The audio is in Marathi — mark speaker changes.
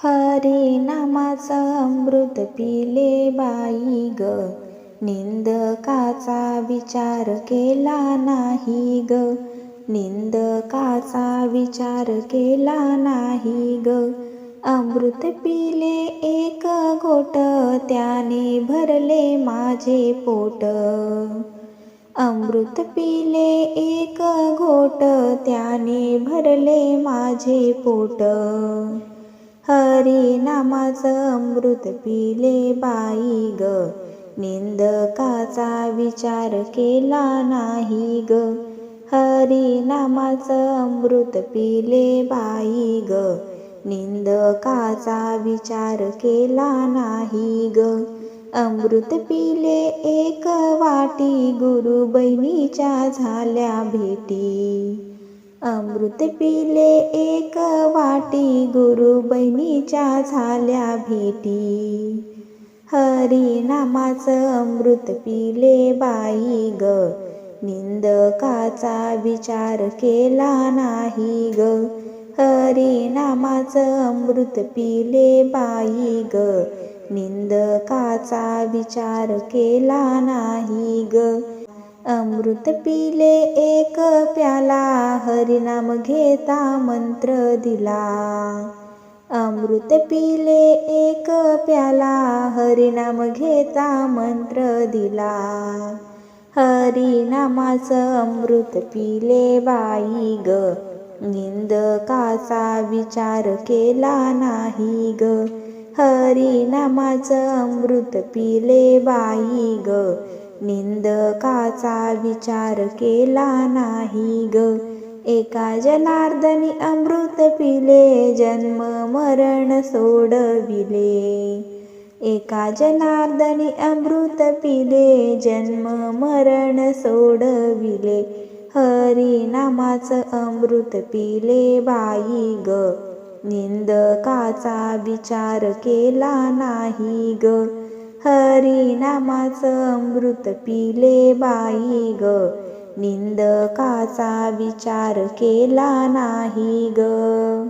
Speaker 1: हरी नामाचं अमृत पिले बाई ग. निंदकाचा विचार केला नाही ग. निंदकाचा विचार केला नाही ग. अमृत पिले एक घोट त्याने भरले माझे पोट. अमृत पिले एक घोट त्याने भरले माझे पोट. हरी नामाचं अमृत पिले बाई ग. निंदकाचा विचार केला नाही ग. हरी नामाचं अमृत पिले बाई ग. निंदकाचा विचार केला नाही ग. अमृत पिले एक वाटी गुरु बहिणीच्या झाल्या भेटी. अमृत पिले एक वाटी गुरु बहिणीच्या झाल्या भेटी. हरी नामाचं अमृत पिले बाई ग. निंदकाचा विचार केला नाही ग. हरी नामाचं अमृत पिले बाई ग. निंदकाचा विचार केला नाही ग. अमृत पिले एक प्याला हरिनाम घेता मंत्र दिला. अमृत पिले एक प्याला हरिनाम घेता मंत्र दिला. हरिनामाचं अमृत पिले बाई ग निंदकाचा विचार केला नाही ग. हरिनामाचं अमृत पिले बाई ग निंदकाचा विचार केला नाही ग. एका जनार्दनी अमृत पिले जन्म मरण सोडविले. एका जनार्दनी अमृत पिले जन्म मरण सोडविले. हरी नामाच अमृत पिले बाई ग. निंदकाचा विचार केला नाही ग. हरिनामाचं अमृत पिले बाई ग. निंदकाचा विचार केला नाही ग.